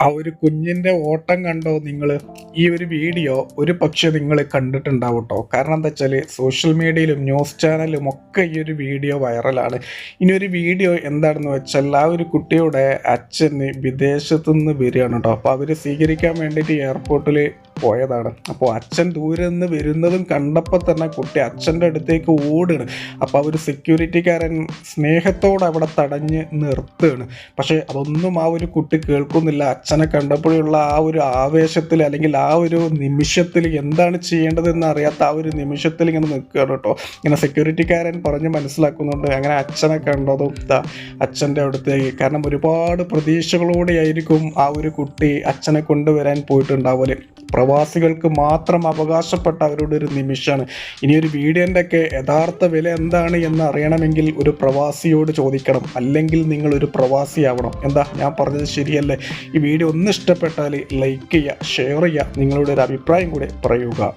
ആ ഒരു കുഞ്ഞിന്റെ ഓട്ടം കണ്ടോ നിങ്ങൾ ഈ ഒരു വീഡിയോ ഒരു പക്ഷെ നിങ്ങൾ കണ്ടിട്ടുണ്ടാവും കേട്ടോ കാരണം എന്താ വെച്ചാൽ സോഷ്യൽ മീഡിയയിലും ന്യൂസ് ചാനലും ഒക്കെ ഈ ഒരു വീഡിയോ വൈറലാണ്. ഇനി ഒരു വീഡിയോ എന്താണെന്ന് വെച്ചാൽ ആ ഒരു കുട്ടിയുടെ അച്ഛന് വിദേശത്തുനിന്ന് വരികയാണ് കേട്ടോ അപ്പോൾ അവർ സ്വീകരിക്കാൻ വേണ്ടിയിട്ട് എയർപോർട്ടിൽ പോയതാണ്. അപ്പോൾ അച്ഛൻ ദൂരെ നിന്ന് വരുന്നതും കണ്ടപ്പോൾ തന്നെ കുട്ടി അച്ഛന്റെ അടുത്തേക്ക് ഓടുകയാണ്. അപ്പോൾ അവർ സെക്യൂരിറ്റിക്കാരൻ സ്നേഹത്തോടെ അവിടെ തടഞ്ഞ് നിർത്തുകയാണ്. പക്ഷേ അതൊന്നും ആ ഒരു കുട്ടി കേൾക്കുന്നില്ല. അച്ഛനെ കണ്ടപ്പോഴുള്ള ആ ഒരു ആവേശത്തിൽ അല്ലെങ്കിൽ ആ ഒരു നിമിഷത്തിൽ എന്താണ് ചെയ്യേണ്ടതെന്ന് അറിയാത്ത ആ ഒരു നിമിഷത്തിൽ ഇങ്ങനെ നിൽക്കുകയാണ് കേട്ടോ. ഇങ്ങനെ സെക്യൂരിറ്റിക്കാരൻ പറഞ്ഞ് മനസ്സിലാക്കുന്നുണ്ട്. അങ്ങനെ അച്ഛനെ കണ്ടതും ഇതാ അച്ഛന്റെ അടുത്തേക്ക്. കാരണം ഒരുപാട് പ്രതീക്ഷകളോടെയായിരിക്കും ആ ഒരു കുട്ടി അച്ഛനെ കൊണ്ടുവരാൻ പോയിട്ടുണ്ടാവൽ. പ്രവാസികൾക്ക് മാത്രം അവകാശപ്പെട്ട അവരുടെ ഒരു നിമിഷമാണ്. ഇനി ഒരു വീടിന്റെ ഒക്കെ യഥാർത്ഥ വില എന്താണ് എന്ന് അറിയണമെങ്കിൽ ഒരു പ്രവാസിയോട് ചോദിക്കണം. അല്ലെങ്കിൽ നിങ്ങൾ ഒരു പ്രവാസിയാവണം. എന്താ? ഞാൻ പറഞ്ഞത് ശരിയല്ലേ? ഈ വീഡിയോ ഒന്ന് ഇഷ്ടപ്പെട്ടാൽ ലൈക്ക് ചെയ്യുക ഷെയർ ചെയ്യുക നിങ്ങളുടെ ഒരു അഭിപ്രായം കൂടെ പറയുക.